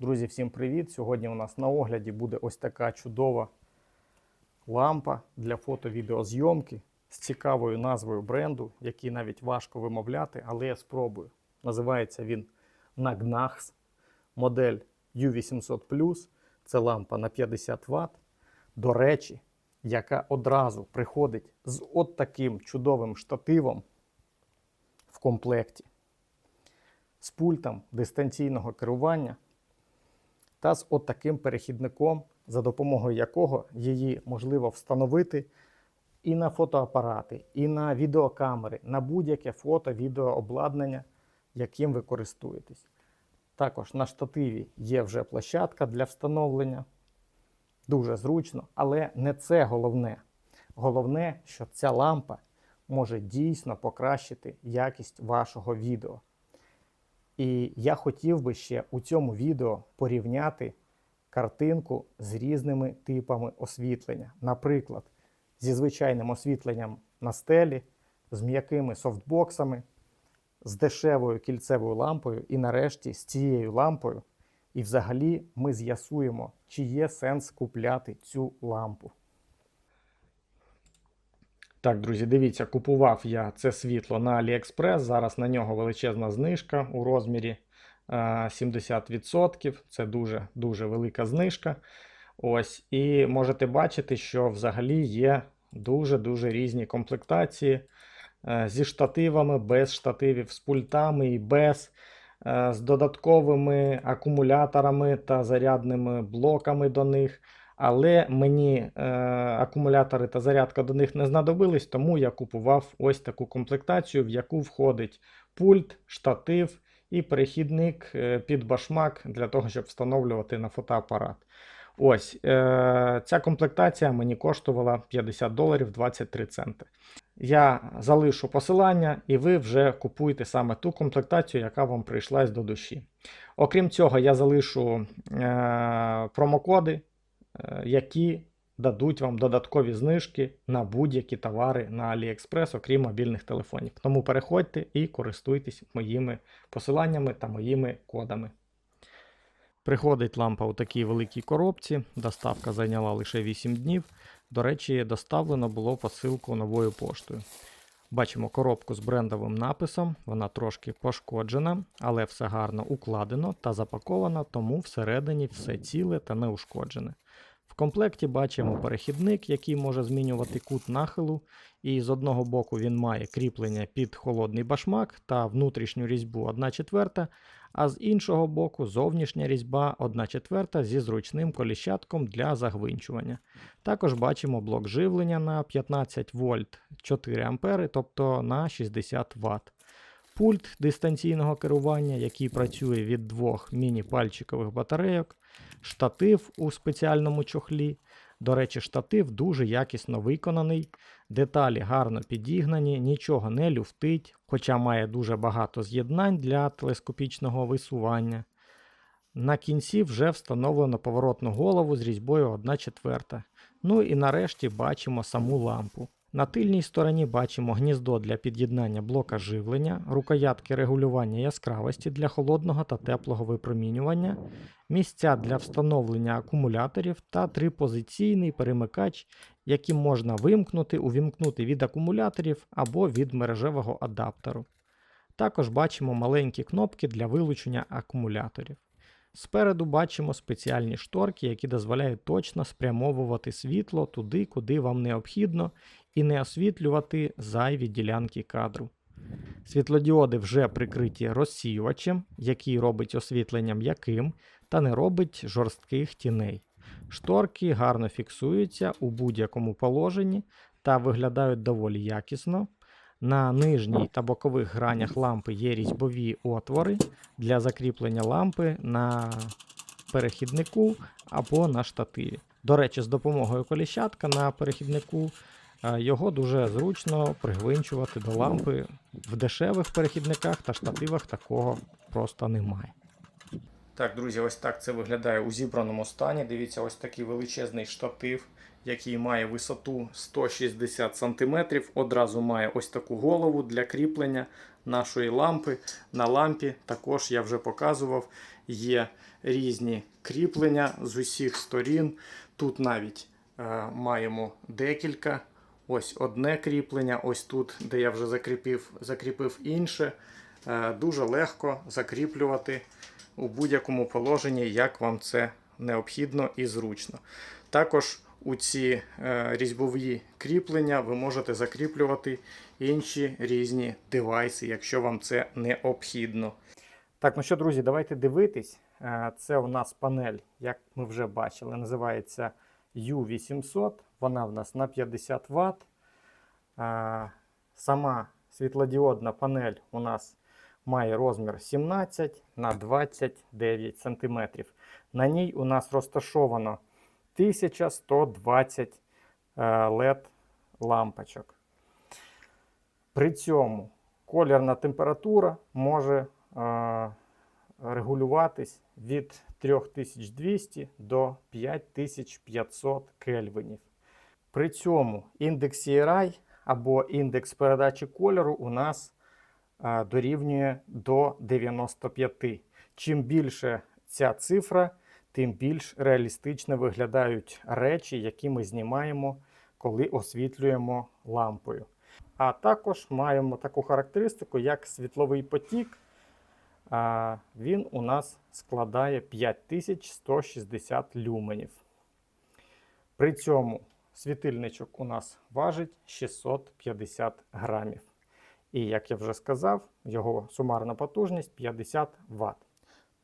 Друзі, всім привіт! Сьогодні у нас на огляді буде ось така чудова лампа для фото-відеозйомки з цікавою назвою бренду, який навіть важко вимовляти, але я спробую. Називається він Nagnax, модель U800 Це лампа на 50 Вт. До речі, яка одразу приходить з от таким чудовим штативом в комплекті, з пультом дистанційного керування та з от таким перехідником, за допомогою якого її можливо встановити і на фотоапарати, і на відеокамери, на будь-яке фото, відеообладнання, яким ви користуєтесь. Також на штативі є вже площадка для встановлення. Дуже зручно, але не це головне. Головне, що ця лампа може дійсно покращити якість вашого відео. І я хотів би ще у цьому відео порівняти картинку з різними типами освітлення. Наприклад, зі звичайним освітленням на стелі, з м'якими софтбоксами, з дешевою кільцевою лампою і нарешті з цією лампою. І взагалі ми з'ясуємо, чи є сенс купляти цю лампу. Так, друзі, дивіться, купував я це світло на AliExpress. Зараз на нього величезна знижка у розмірі е, 70%. Це дуже дуже велика знижка. Ось, і можете бачити, що взагалі є дуже-дуже різні комплектації е, зі штативами, без штативів, з пультами і без, е, з додатковими акумуляторами та зарядними блоками до них. Але мені е, акумулятори та зарядка до них не знадобились, тому я купував ось таку комплектацію, в яку входить пульт, штатив і перехідник е, під башмак для того, щоб встановлювати на фотоапарат. Ось е, ця комплектація мені коштувала 50 доларів 23 центи. Я залишу посилання, і ви вже купуєте саме ту комплектацію, яка вам прийшлась до душі. Окрім цього, я залишу е, промокоди які дадуть вам додаткові знижки на будь-які товари на AliExpress, окрім мобільних телефонів. Тому переходьте і користуйтесь моїми посиланнями та моїми кодами. Приходить лампа у такій великій коробці. Доставка зайняла лише 8 днів. До речі, доставлено було посилку новою поштою. Бачимо коробку з брендовим написом, вона трошки пошкоджена, але все гарно укладено та запаковано, тому всередині все ціле та неушкоджене. В комплекті бачимо перехідник, який може змінювати кут нахилу, і з одного боку він має кріплення під холодний башмак та внутрішню різьбу 1 четверта, а з іншого боку зовнішня різьба 1 четверта зі зручним коліщатком для загвинчування. Також бачимо блок живлення на 15 вольт 4 ампери, тобто на 60 Вт. Пульт дистанційного керування, який працює від двох міні-пальчикових батарейок, штатив у спеціальному чохлі. До речі, штатив дуже якісно виконаний, деталі гарно підігнані, нічого не люфтить, хоча має дуже багато з'єднань для телескопічного висування. На кінці вже встановлено поворотну голову з різьбою 1 четверта. Ну і нарешті бачимо саму лампу. На тильній стороні бачимо гніздо для під'єднання блока живлення, рукоятки регулювання яскравості для холодного та теплого випромінювання, місця для встановлення акумуляторів та трипозиційний перемикач, яким можна вимкнути, увімкнути від акумуляторів або від мережевого адаптеру. Також бачимо маленькі кнопки для вилучення акумуляторів. Спереду бачимо спеціальні шторки, які дозволяють точно спрямовувати світло туди, куди вам необхідно, і не освітлювати зайві ділянки кадру. Світлодіоди вже прикриті розсіювачем, який робить освітлення м'яким та не робить жорстких тіней. Шторки гарно фіксуються у будь-якому положенні та виглядають доволі якісно. На нижній та бокових гранях лампи є різьбові отвори для закріплення лампи на перехіднику або на штативі. До речі, з допомогою коліщатка на перехіднику його дуже зручно пригвинчувати до лампи. В дешевих перехідниках та штативах такого просто немає. Так, друзі, ось так це виглядає у зібраному стані. Дивіться, ось такий величезний штатив, який має висоту 160 см. Одразу має ось таку голову для кріплення. нашої лампи. На лампі також я вже показував, є різні кріплення з усіх сторін. Тут навіть е, маємо декілька. Ось одне кріплення, ось тут, де я вже закріпив, закріпив інше. Е, дуже легко закріплювати у будь-якому положенні, як вам це необхідно і зручно. Також у ці е, різьбові кріплення ви можете закріплювати інші різні девайси, якщо вам це необхідно. Так, ну що, друзі, давайте дивитись. Е, Це у нас панель, як ми вже бачили, називається U800. Вона в нас на 50 Вт. Е, Сама світлодіодна панель у нас має розмір 17 на 29 см. На ній у нас розташовано 1120 LED лампочок. При цьому колірна температура може е, регулюватись від 3200 до 5500 кельвінів. При цьому індекс CRI або індекс передачі кольору у нас дорівнює до 95. Чим більше ця цифра, тим більш реалістично виглядають речі, які ми знімаємо, коли освітлюємо лампою. А також маємо таку характеристику, як світловий потік. Він у нас складає 5160 люменів. При цьому світильничок у нас важить 650 грамів. І, як я вже сказав, його сумарна потужність 50 Вт.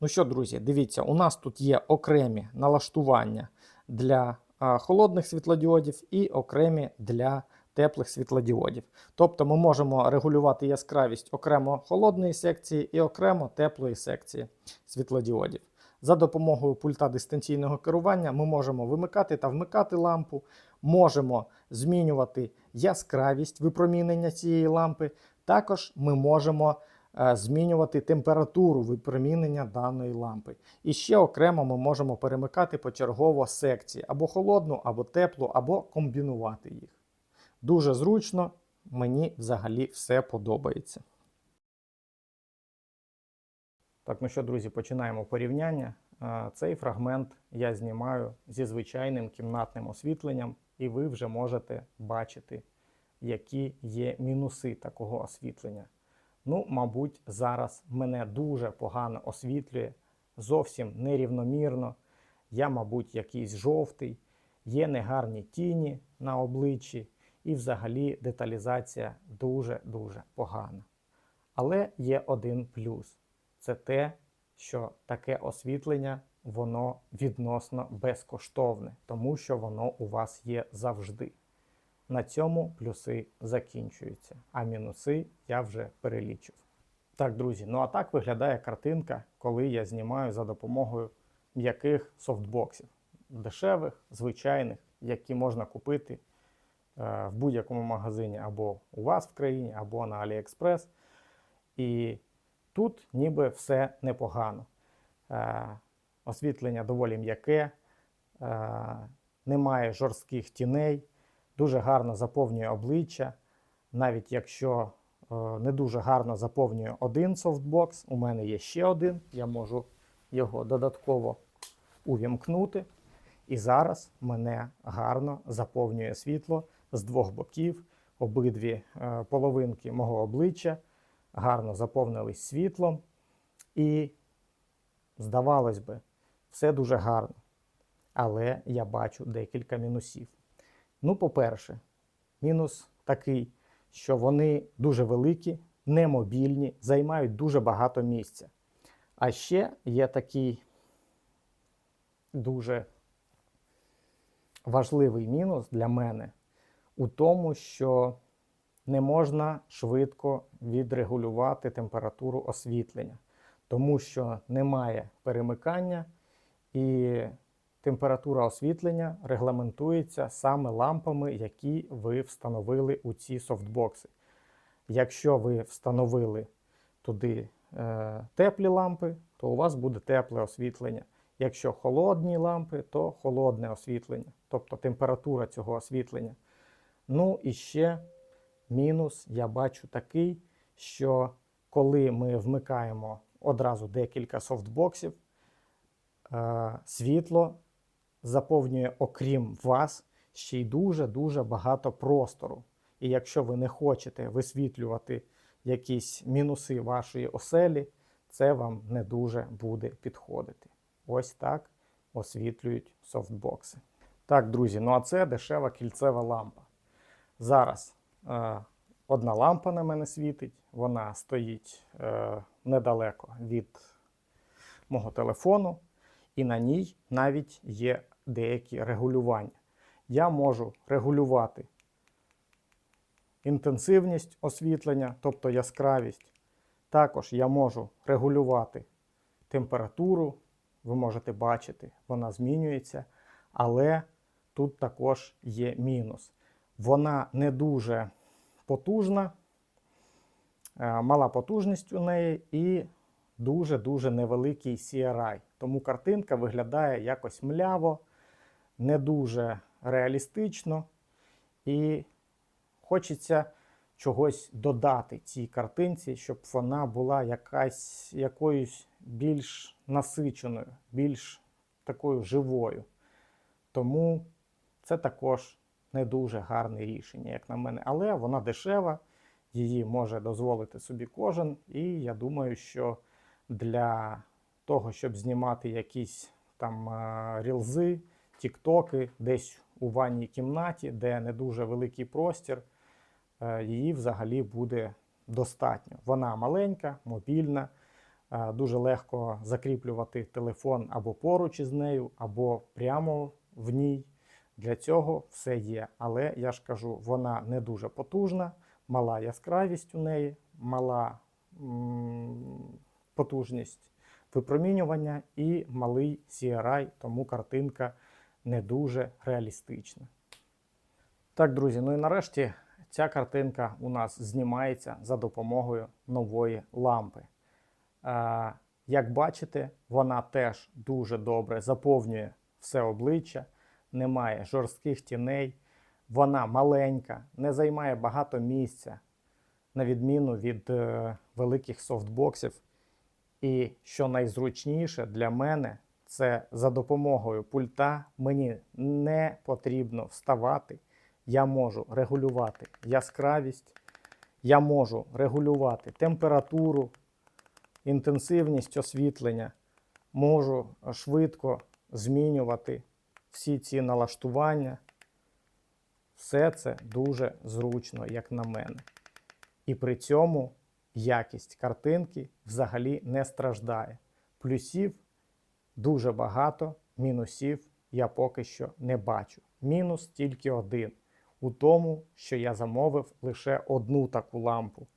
Ну що, друзі, дивіться, у нас тут є окремі налаштування для а, холодних світлодіодів і окремі для теплих світлодіодів. Тобто ми можемо регулювати яскравість окремо холодної секції і окремо теплої секції світлодіодів. За допомогою пульта дистанційного керування ми можемо вимикати та вмикати лампу, можемо змінювати яскравість випромінення цієї лампи. Також ми можемо е, змінювати температуру випромінення даної лампи. І ще окремо ми можемо перемикати почергово секції або холодну, або теплу, або комбінувати їх. Дуже зручно, мені взагалі все подобається. Так, ну що, друзі, починаємо порівняння. Цей фрагмент я знімаю зі звичайним кімнатним освітленням, і ви вже можете бачити, які є мінуси такого освітлення. Ну, мабуть, зараз мене дуже погано освітлює, зовсім нерівномірно. Я, мабуть, якийсь жовтий, є негарні тіні на обличчі, і взагалі деталізація дуже-дуже погана. Але є один плюс: це те, що таке освітлення воно відносно безкоштовне, тому що воно у вас є завжди. На цьому плюси закінчуються, а мінуси я вже перелічив. Так, друзі, ну а так виглядає картинка, коли я знімаю за допомогою м'яких софтбоксів, дешевих, звичайних, які можна купити е, в будь-якому магазині або у вас в країні, або на AliExpress. І тут ніби все непогано. Е, Освітлення доволі м'яке, е, немає жорстких тіней, дуже гарно заповнює обличчя. Навіть якщо е, не дуже гарно заповнює один софтбокс, у мене є ще один, я можу його додатково увімкнути. І зараз мене гарно заповнює світло з двох боків. Обидві половинки мого обличчя гарно заповнились світлом. І, здавалось би, все дуже гарно. Але я бачу декілька мінусів. Ну, по-перше, мінус такий, що вони дуже великі, немобільні, займають дуже багато місця. А ще є такий дуже важливий мінус для мене у тому, що не можна швидко відрегулювати температуру освітлення, тому що немає перемикання і температура освітлення регламентується саме лампами, які ви встановили у ці софтбокси. Якщо ви встановили туди е, теплі лампи, то у вас буде тепле освітлення. Якщо холодні лампи, то холодне освітлення, тобто температура цього освітлення. Ну і ще мінус я бачу такий, що коли ми вмикаємо одразу декілька софтбоксів, е, світло заповнює, окрім вас, ще й дуже-дуже багато простору. І якщо ви не хочете висвітлювати якісь мінуси вашої оселі, це вам не дуже буде підходити. Ось так освітлюють софтбокси. Так, друзі, ну а це дешева кільцева лампа. Зараз одна лампа на мене світить, вона стоїть е, недалеко від мого телефону, і на ній навіть є деякі регулювання. Я можу регулювати інтенсивність освітлення, тобто яскравість. Також я можу регулювати температуру, ви можете бачити, вона змінюється, але тут також є мінус. Вона не дуже потужна, е, мала потужність у неї і дуже-дуже невеликий CRI. Тому картинка виглядає якось мляво, не дуже реалістично, і хочеться чогось додати цій картинці, щоб вона була якась, якоюсь більш насиченою, більш такою живою. Тому це також не дуже гарне рішення, як на мене. Але вона дешева, її може дозволити собі кожен. І я думаю, що для того, щоб знімати якісь там е, рілзи, тіктоки десь у ванній кімнаті, де не дуже великий простір, е, її взагалі буде достатньо. Вона маленька, мобільна, е, дуже легко закріплювати телефон або поруч із нею, або прямо в ній. Для цього все є. Але я ж кажу, вона не дуже потужна, мала яскравість у неї, мала потужність випромінювання і малий CRI, тому картинка не дуже реалістична. Так, друзі, ну і нарешті ця картинка у нас знімається за допомогою нової лампи. Як бачите, вона теж дуже добре заповнює все обличчя, немає жорстких тіней, вона маленька, не займає багато місця, на відміну від е, великих софтбоксів. І що найзручніше для мене, це за допомогою пульта мені не потрібно вставати. Я можу регулювати яскравість, я можу регулювати температуру, інтенсивність освітлення, можу швидко змінювати всі ці налаштування. Все це дуже зручно, як на мене. І при цьому якість картинки взагалі не страждає. Плюсів дуже багато, мінусів я поки що не бачу. Мінус тільки один у тому, що я замовив лише одну таку лампу.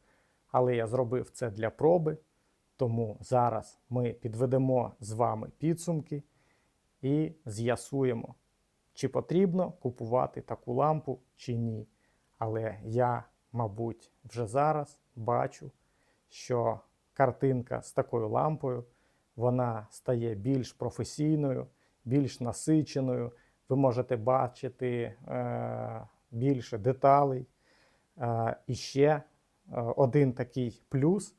Але я зробив це для проби, тому зараз ми підведемо з вами підсумки і з'ясуємо, чи потрібно купувати таку лампу чи ні. Але я, мабуть, вже зараз бачу, що картинка з такою лампою вона стає більш професійною, більш насиченою. Ви можете бачити е, більше деталей. Е, і ще е, один такий плюс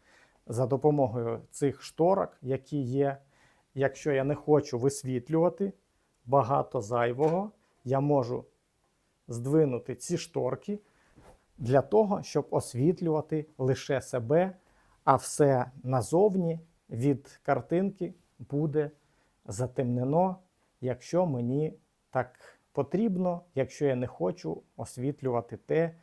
за допомогою цих шторок, які є. Якщо я не хочу висвітлювати багато зайвого, я можу здвинути ці шторки для того, щоб освітлювати лише себе, а все назовні від картинки буде затемнено, якщо мені так потрібно, якщо я не хочу освітлювати те,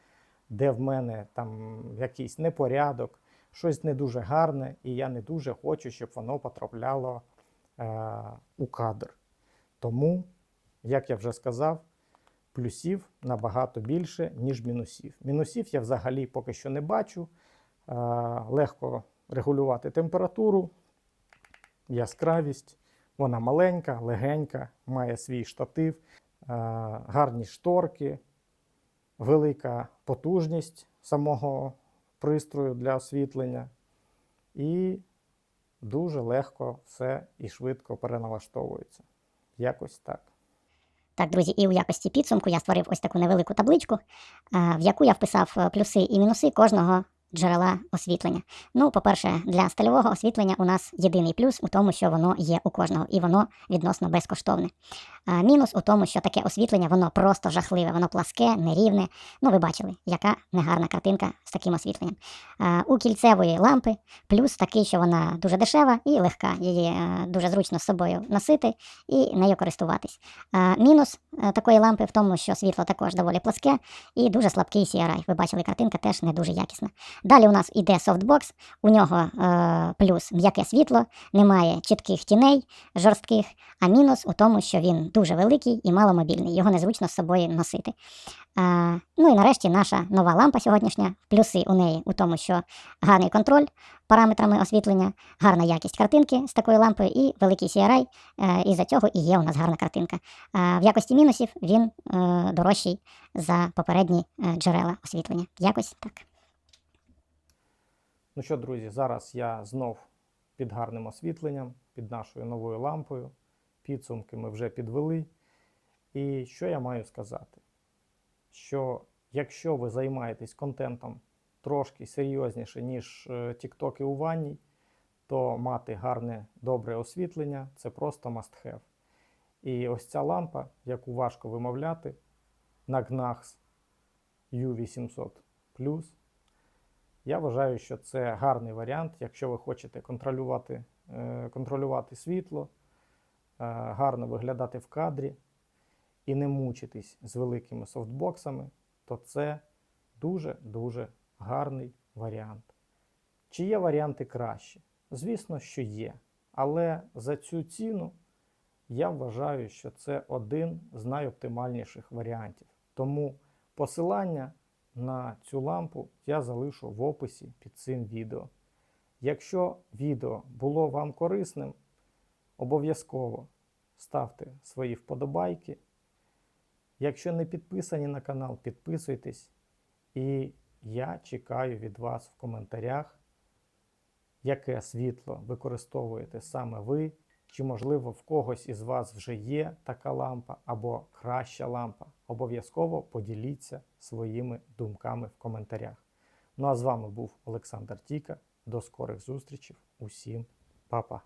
де в мене там якийсь непорядок, щось не дуже гарне, і я не дуже хочу, щоб воно потрапляло у кадр. Тому, як я вже сказав, плюсів набагато більше, ніж мінусів. Мінусів я взагалі поки що не бачу. Е, легко регулювати температуру, яскравість. Вона маленька, легенька, має свій штатив, е, гарні шторки, велика потужність самого пристрою для освітлення. І дуже легко все і швидко переналаштовується. Якось так. Так, друзі, і у якості підсумку я створив ось таку невелику табличку, в яку я вписав е, плюси і мінуси кожного джерела освітлення. Ну, по-перше, для стильового освітлення у нас єдиний плюс у тому, що воно є у кожного, і воно відносно безкоштовне. А мінус у тому, що таке освітлення, воно просто жахливе, воно пласке, нерівне. Ну, ви бачили, яка негарна картинка з таким освітленням. А, у кільцевої лампи плюс такий, що вона дуже дешева і легка. Її е, дуже зручно з собою носити і нею користуватись. А, мінус е, такої лампи в тому, що світло також доволі пласке і дуже слабкий CRI. Ви бачили, картинка теж не дуже якісна. Далі у нас іде софтбокс, у нього е, плюс м'яке світло, немає чітких тіней, жорстких, а мінус у тому, що він дуже великий і маломобільний, його незручно з собою носити. Е, ну і нарешті наша нова лампа сьогоднішня. Плюси у неї у тому, що гарний контроль параметрами освітлення, гарна якість картинки з такої лампи і великий CRI, е, і за цього і є у нас гарна картинка. Е, в якості мінусів він е, дорожчий за попередні е, джерела освітлення. Якось так. Ну що, друзі, зараз я знов під гарним освітленням, під нашою новою лампою. Підсумки ми вже підвели. І що я маю сказати? Що якщо ви займаєтесь контентом трошки серйозніше, ніж е, тіктоки у ванній, то мати гарне добре освітлення це просто must have. І ось ця лампа, яку важко вимовляти, Nagnax U800 я вважаю, що це гарний варіант, якщо ви хочете контролювати, е, контролювати світло, е, гарно виглядати в кадрі і не мучитись з великими софтбоксами, то це дуже-дуже гарний варіант. Чи є варіанти кращі? Звісно, що є. Але за цю ціну я вважаю, що це один з найоптимальніших варіантів. Тому посилання на цю лампу я залишу в описі під цим відео. Якщо відео було вам корисним, обов'язково ставте свої вподобайки. Якщо не підписані на канал, підписуйтесь. І я чекаю від вас в коментарях, яке світло використовуєте саме ви, чи, можливо, в когось із вас вже є така лампа або краща лампа. Обов'язково поділіться своїми думками в коментарях. Ну а з вами був Олександр Тіка. До скорих зустрічей. Усім па-па!